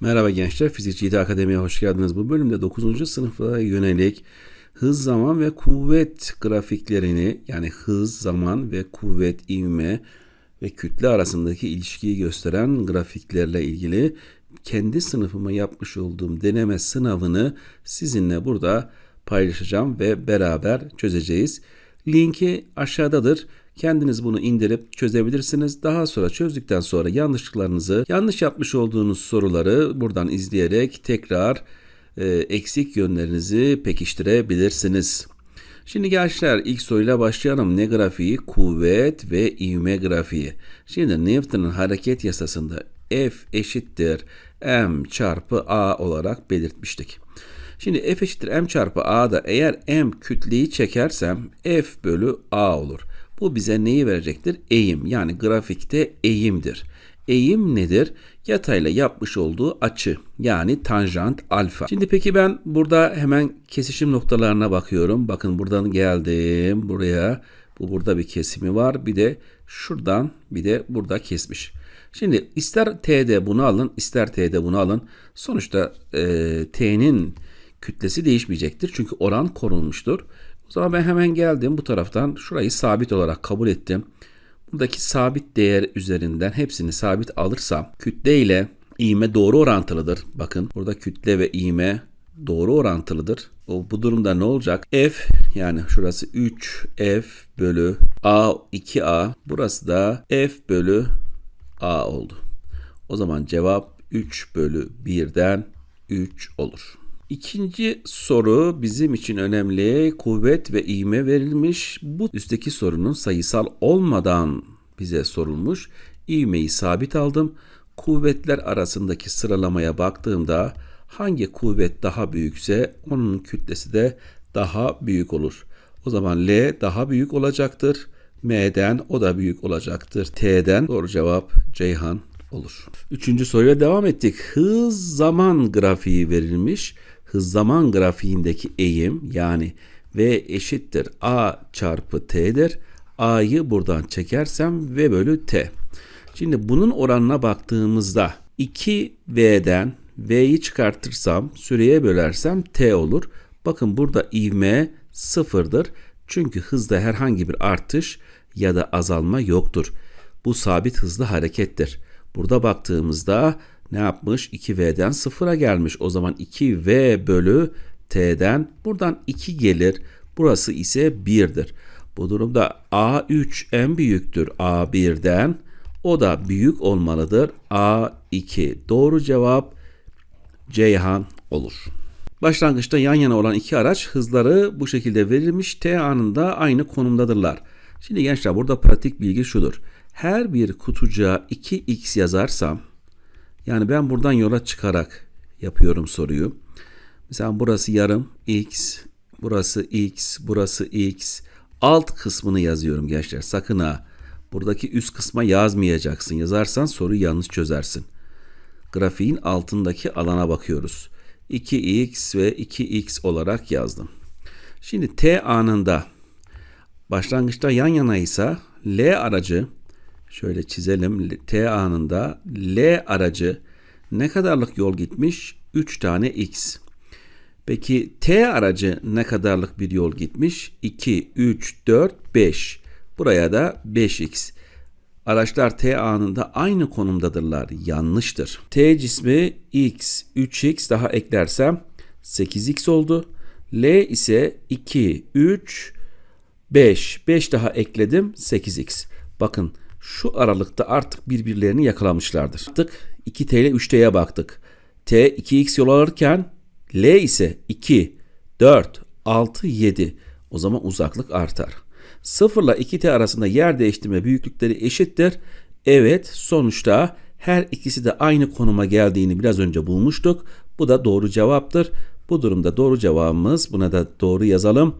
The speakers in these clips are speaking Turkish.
Merhaba gençler, Fizikçi Akademi'ye hoş geldiniz. Bu bölümde 9. sınıfa yönelik hız, zaman ve kuvvet grafiklerini yani hız, zaman ve kuvvet, ivme ve kütle arasındaki ilişkiyi gösteren grafiklerle ilgili kendi sınıfıma yapmış olduğum deneme sınavını sizinle burada paylaşacağım ve beraber çözeceğiz. Linki aşağıdadır. Kendiniz bunu indirip çözebilirsiniz. Daha sonra çözdükten sonra yanlışlıklarınızı, yanlış yapmış olduğunuz soruları buradan izleyerek tekrar e, eksik yönlerinizi pekiştirebilirsiniz. Şimdi gençler ilk soruyla başlayalım. Ne grafiği? Kuvvet ve ivme grafiği. Şimdi Newton'un hareket yasasında F eşittir m çarpı a olarak belirtmiştik. Şimdi f eşittir m çarpı a'da eğer m kütleyi çekersem f bölü a olur. Bu bize neyi verecektir? Eğim yani grafikte eğimdir. Eğim nedir? Yatayla yapmış olduğu açı yani tanjant alfa. Şimdi peki ben burada hemen kesişim noktalarına bakıyorum. Bakın buradan geldim buraya. Bu burada bir kesimi var. Bir de şuradan bir de burada kesmiş. Şimdi ister T'de bunu alın ister T'de bunu alın. Sonuçta e, T'nin kütlesi değişmeyecektir. Çünkü oran korunmuştur. O zaman ben hemen geldim bu taraftan şurayı sabit olarak kabul ettim. Buradaki sabit değer üzerinden hepsini sabit alırsam kütle ile ivme doğru orantılıdır. Bakın burada kütle ve ivme doğru orantılıdır. O, bu durumda ne olacak? F yani şurası 3F bölü A 2A. Burası da F bölü A oldu. O zaman cevap 3 bölü 1'den 3 olur. İkinci soru bizim için önemli. Kuvvet ve ivme verilmiş. Bu üstteki sorunun sayısal olmadan bize sorulmuş. İvmeyi sabit aldım. Kuvvetler arasındaki sıralamaya baktığımda hangi kuvvet daha büyükse onun kütlesi de daha büyük olur. O zaman L daha büyük olacaktır. M'den o da büyük olacaktır. T'den doğru cevap Ceyhan olur. Üçüncü soruya devam ettik. Hız zaman grafiği verilmiş hız zaman grafiğindeki eğim yani V eşittir A çarpı T'dir. A'yı buradan çekersem V bölü T. Şimdi bunun oranına baktığımızda 2V'den V'yi çıkartırsam süreye bölersem T olur. Bakın burada ivme sıfırdır. Çünkü hızda herhangi bir artış ya da azalma yoktur. Bu sabit hızlı harekettir. Burada baktığımızda ne yapmış? 2V'den 0'a gelmiş. O zaman 2V bölü T'den buradan 2 gelir. Burası ise 1'dir. Bu durumda A3 en büyüktür A1'den. O da büyük olmalıdır. A2. Doğru cevap Ceyhan olur. Başlangıçta yan yana olan iki araç hızları bu şekilde verilmiş. T anında aynı konumdadırlar. Şimdi gençler burada pratik bilgi şudur. Her bir kutucuğa 2x yazarsam yani ben buradan yola çıkarak yapıyorum soruyu. Mesela burası yarım x, burası x, burası x. Alt kısmını yazıyorum gençler. Sakın ha. Buradaki üst kısma yazmayacaksın. Yazarsan soruyu yanlış çözersin. Grafiğin altındaki alana bakıyoruz. 2x ve 2x olarak yazdım. Şimdi t anında başlangıçta yan yanaysa L aracı Şöyle çizelim. T anında L aracı ne kadarlık yol gitmiş? 3 tane x. Peki T aracı ne kadarlık bir yol gitmiş? 2, 3, 4, 5. Buraya da 5x. Araçlar T anında aynı konumdadırlar. Yanlıştır. T cismi x, 3x daha eklersem 8x oldu. L ise 2, 3, 5. 5 daha ekledim 8x. Bakın şu aralıkta artık birbirlerini yakalamışlardır. Artık 2T ile 3T'ye baktık. T 2x yol alırken L ise 2, 4, 6, 7. O zaman uzaklık artar. 0 ile 2T arasında yer değiştirme büyüklükleri eşittir. Evet sonuçta her ikisi de aynı konuma geldiğini biraz önce bulmuştuk. Bu da doğru cevaptır. Bu durumda doğru cevabımız buna da doğru yazalım.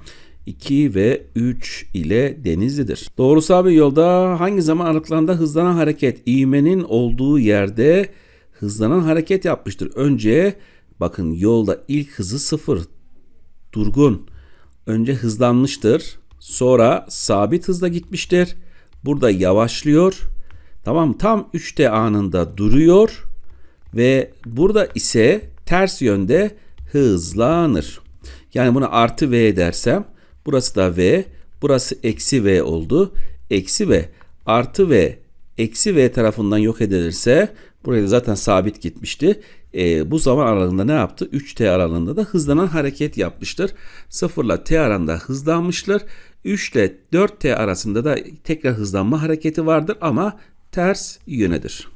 2 ve 3 ile Denizli'dir. Doğrusal bir yolda hangi zaman aralıklarında hızlanan hareket ivmenin olduğu yerde hızlanan hareket yapmıştır. Önce bakın yolda ilk hızı sıfır durgun. Önce hızlanmıştır. Sonra sabit hızla gitmiştir. Burada yavaşlıyor. Tamam tam 3T anında duruyor. Ve burada ise ters yönde hızlanır. Yani buna artı v dersem burası da v, burası eksi v oldu. Eksi v artı v eksi v tarafından yok edilirse buraya zaten sabit gitmişti. E, bu zaman aralığında ne yaptı? 3t aralığında da hızlanan hareket yapmıştır. 0 ile t arasında hızlanmıştır. 3 ile 4t arasında da tekrar hızlanma hareketi vardır ama ters yönedir.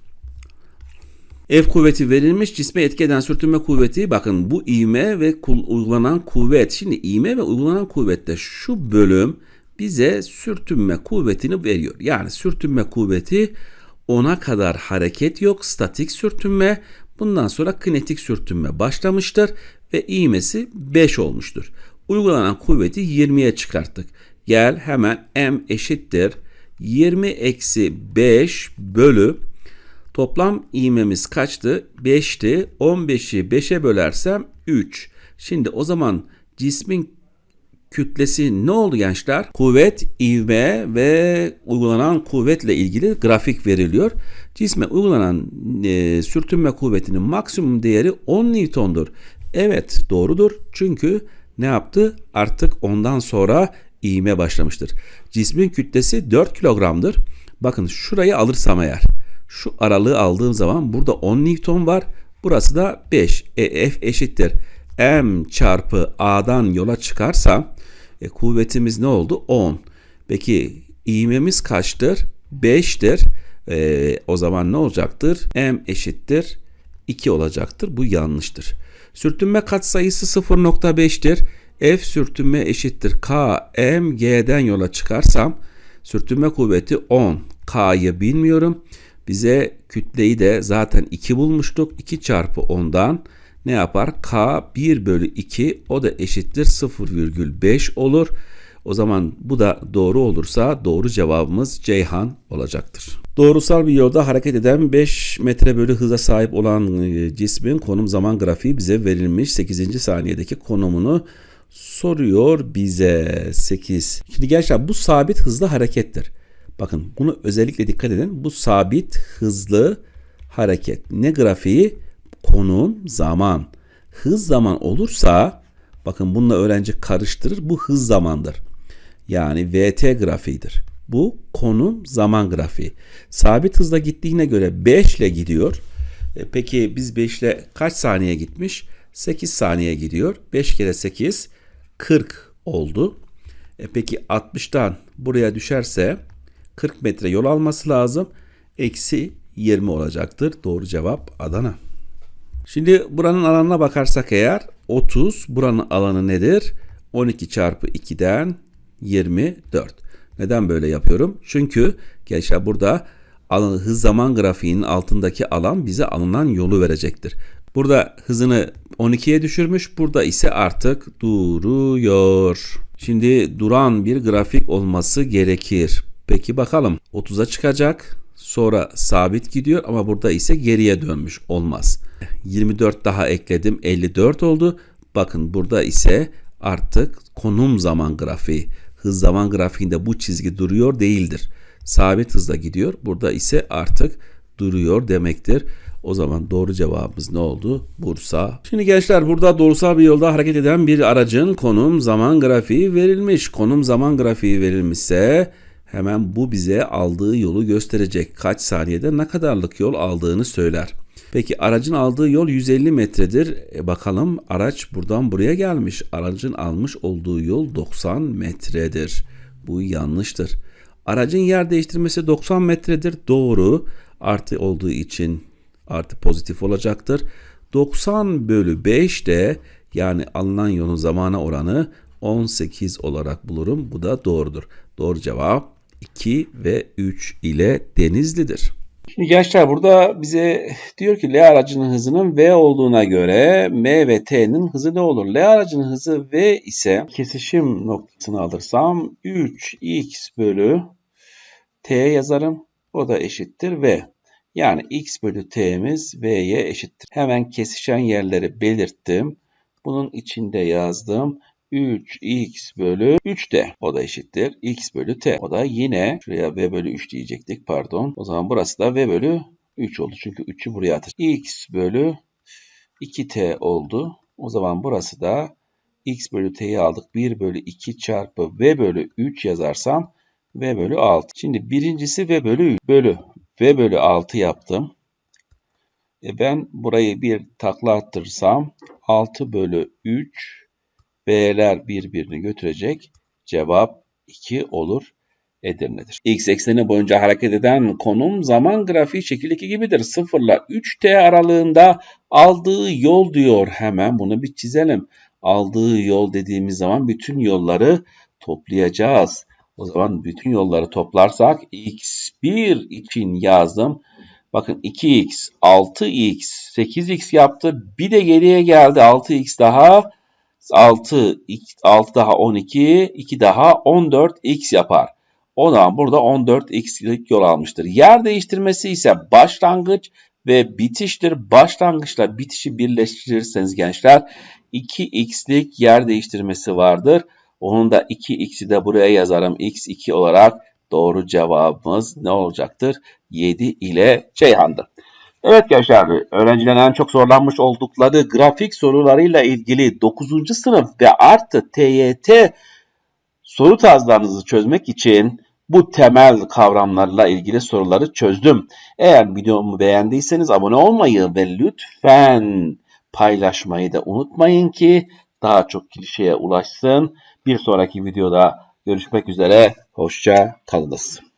F kuvveti verilmiş cisme etki eden sürtünme kuvveti bakın bu ivme ve uygulanan kuvvet. Şimdi ivme ve uygulanan kuvvette şu bölüm bize sürtünme kuvvetini veriyor. Yani sürtünme kuvveti ona kadar hareket yok statik sürtünme. Bundan sonra kinetik sürtünme başlamıştır ve ivmesi 5 olmuştur. Uygulanan kuvveti 20'ye çıkarttık. Gel hemen m eşittir 20 eksi 5 bölü Toplam ivmemiz kaçtı? 5'ti. 15'i 5'e bölersem 3. Şimdi o zaman cismin kütlesi ne oldu gençler? Kuvvet, ivme ve uygulanan kuvvetle ilgili grafik veriliyor. Cisme uygulanan e, sürtünme kuvvetinin maksimum değeri 10 Newton'dur. Evet doğrudur. Çünkü ne yaptı? Artık ondan sonra ivme başlamıştır. Cismin kütlesi 4 kilogramdır. Bakın şurayı alırsam eğer şu aralığı aldığım zaman burada 10 Newton var. Burası da 5. E, F eşittir. M çarpı A'dan yola çıkarsam e, kuvvetimiz ne oldu? 10. Peki ivmemiz kaçtır? 5'tir. E, o zaman ne olacaktır? M eşittir. 2 olacaktır. Bu yanlıştır. Sürtünme katsayısı 0.5'tir. F sürtünme eşittir. K M G'den yola çıkarsam sürtünme kuvveti 10. K'yı bilmiyorum. Bize kütleyi de zaten 2 bulmuştuk. 2 çarpı 10'dan ne yapar? K 1 bölü 2 o da eşittir 0,5 olur. O zaman bu da doğru olursa doğru cevabımız Ceyhan olacaktır. Doğrusal bir yolda hareket eden 5 metre bölü hıza sahip olan e, cismin konum zaman grafiği bize verilmiş. 8. saniyedeki konumunu soruyor bize 8. Şimdi gençler bu sabit hızlı harekettir. Bakın bunu özellikle dikkat edin. Bu sabit hızlı hareket. Ne grafiği? Konum, zaman. Hız zaman olursa bakın bununla öğrenci karıştırır. Bu hız zamandır. Yani VT grafiğidir. Bu konum zaman grafiği. Sabit hızla gittiğine göre 5 ile gidiyor. E, peki biz 5 ile kaç saniye gitmiş? 8 saniye gidiyor. 5 kere 8 40 oldu. E, peki 60'tan buraya düşerse 40 metre yol alması lazım. Eksi 20 olacaktır. Doğru cevap Adana. Şimdi buranın alanına bakarsak eğer 30 buranın alanı nedir? 12 çarpı 2'den 24. Neden böyle yapıyorum? Çünkü gençler burada alan, hız zaman grafiğinin altındaki alan bize alınan yolu verecektir. Burada hızını 12'ye düşürmüş. Burada ise artık duruyor. Şimdi duran bir grafik olması gerekir. Peki bakalım 30'a çıkacak. Sonra sabit gidiyor ama burada ise geriye dönmüş. Olmaz. 24 daha ekledim. 54 oldu. Bakın burada ise artık konum zaman grafiği. Hız zaman grafiğinde bu çizgi duruyor değildir. Sabit hızla gidiyor. Burada ise artık duruyor demektir. O zaman doğru cevabımız ne oldu? Bursa. Şimdi gençler burada doğrusal bir yolda hareket eden bir aracın konum zaman grafiği verilmiş. Konum zaman grafiği verilmişse hemen bu bize aldığı yolu gösterecek. Kaç saniyede ne kadarlık yol aldığını söyler. Peki aracın aldığı yol 150 metredir. E bakalım araç buradan buraya gelmiş. Aracın almış olduğu yol 90 metredir. Bu yanlıştır. Aracın yer değiştirmesi 90 metredir. Doğru. Artı olduğu için artı pozitif olacaktır. 90 bölü 5 de yani alınan yolun zamana oranı 18 olarak bulurum. Bu da doğrudur. Doğru cevap 2 ve 3 ile Denizli'dir. Şimdi gençler burada bize diyor ki L aracının hızının V olduğuna göre M ve T'nin hızı ne olur? L aracının hızı V ise kesişim noktasını alırsam 3x bölü T yazarım. O da eşittir V. Yani x bölü t'miz v'ye eşittir. Hemen kesişen yerleri belirttim. Bunun içinde yazdım. 3x bölü 3d. O da eşittir. x bölü t. O da yine şuraya v bölü 3 diyecektik pardon. O zaman burası da v bölü 3 oldu. Çünkü 3'ü buraya atacağız. x bölü 2t oldu. O zaman burası da x bölü t'yi aldık. 1 bölü 2 çarpı v bölü 3 yazarsam v bölü 6. Şimdi birincisi v bölü 3 bölü v bölü 6 yaptım. E ben burayı bir takla attırırsam 6 bölü 3 B'ler birbirini götürecek. Cevap 2 olur. Edirne'dir. X ekseni boyunca hareket eden konum zaman grafiği şekil 2 gibidir. 0 ile 3T aralığında aldığı yol diyor. Hemen bunu bir çizelim. Aldığı yol dediğimiz zaman bütün yolları toplayacağız. O zaman bütün yolları toplarsak x1 için yazdım. Bakın 2x, 6x, 8x yaptı. Bir de geriye geldi 6x daha 6, 6 daha 12, 2 daha 14x yapar. O zaman burada 14x'lik yol almıştır. Yer değiştirmesi ise başlangıç ve bitiştir. Başlangıçla bitişi birleştirirseniz gençler 2x'lik yer değiştirmesi vardır. Onun da 2x'i de buraya yazarım. x2 olarak doğru cevabımız ne olacaktır? 7 ile Ceyhan'dır. Evet gençler, öğrencilerin en çok zorlanmış oldukları grafik sorularıyla ilgili 9. sınıf ve artı TYT soru tarzlarınızı çözmek için bu temel kavramlarla ilgili soruları çözdüm. Eğer videomu beğendiyseniz abone olmayı ve lütfen paylaşmayı da unutmayın ki daha çok kişiye ulaşsın. Bir sonraki videoda görüşmek üzere. Hoşça kalınız.